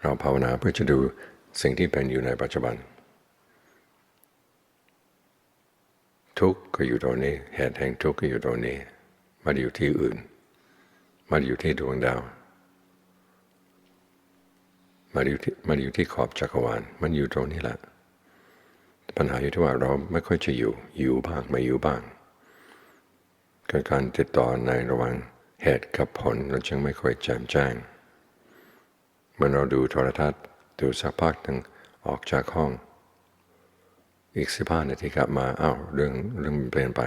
เราภาวนาเพื่อจะดูสิ่งที่เป็นอยู่ในปัจจุบัน ทุกข์ก็อยู่ตรงนี้ เหตุแห่งทุกข์ก็อยู่ตรงนี้มาอยู่ที่อื่นมาอยู่ที่ดวงดาวมาอยู่ที่มาอยู่ที่ขอบจักรวาล มันอยู่ตรงนี้แหละ ปัญหาอยู่ที่ว่าเราไม่ค่อยจะอยู่ อยู่บ้างไม่อยู่บ้างการติดต่อในระหว่างเหตุกับผลเราจึงไม่ค่อยแจ่มแจ้ง มื่อเราดูโทรทัศน์ดูสักพักหนึ่งออกจากห้อง อีกสิบห้านาทีกลับมาอ้าวเรื่องเรื่องมันเปลี่ยนไป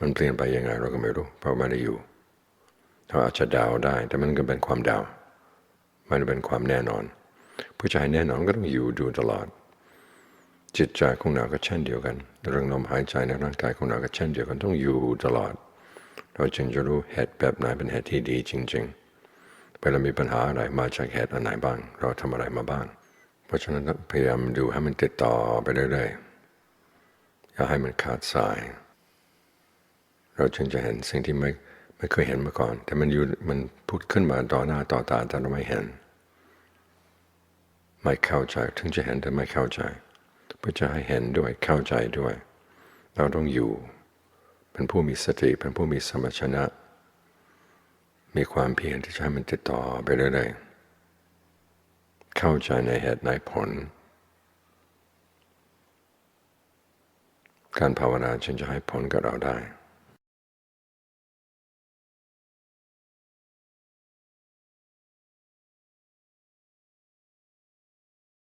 มันเปลี่ยนไปยังไงเราก็ไม่รู้ เพราะไม่ได้อยู่เราอาจจะเดาได้ แต่มันก็เป็นความเดามันเป็นความแน่นอน ผู้ชายแน่นอนก็ต้องอยู่ดูตลอด จิตใจของเราก็เช่นเดียวกัน เรื่องลมหายใจในร่างกายของเราก็เช่นเดียวกันต้องอยู่ตลอด เราจึงจะรู้เหตุแบบไหนเป็นเหตุที่ดีจริง ๆ เวลามีปัญหาอะไรมาจากเหตุอันไหนบ้าง เราทำอะไรมาบ้าง เพราะฉะนั้นพยายามดูให้มันติดต่อไปเรื่อยๆอย่าให้มันขาดสาย เราจึงจะเห็นสิ่งที่ไม่ไม่เคยเห็นมาก่อน แต่มันอยู่มันพุดขึ้นมาต่อหน้าต่อตาแต่เราไม่เห็น ไม่เข้าใจถึงจะเห็นแต่ไม่เข้าใจเพื่อจะให้เห็นด้วยเข้าใจด้วย เราต้องอยู่ เป็นผู้มีสติเป็นผู้มีสมัชนะ มีความเพียรที่จะให้มันติดต่อไปเรื่อยๆเข้าใจในเหตุในผล การภาวนาจึงจะให้ผลกับเราได้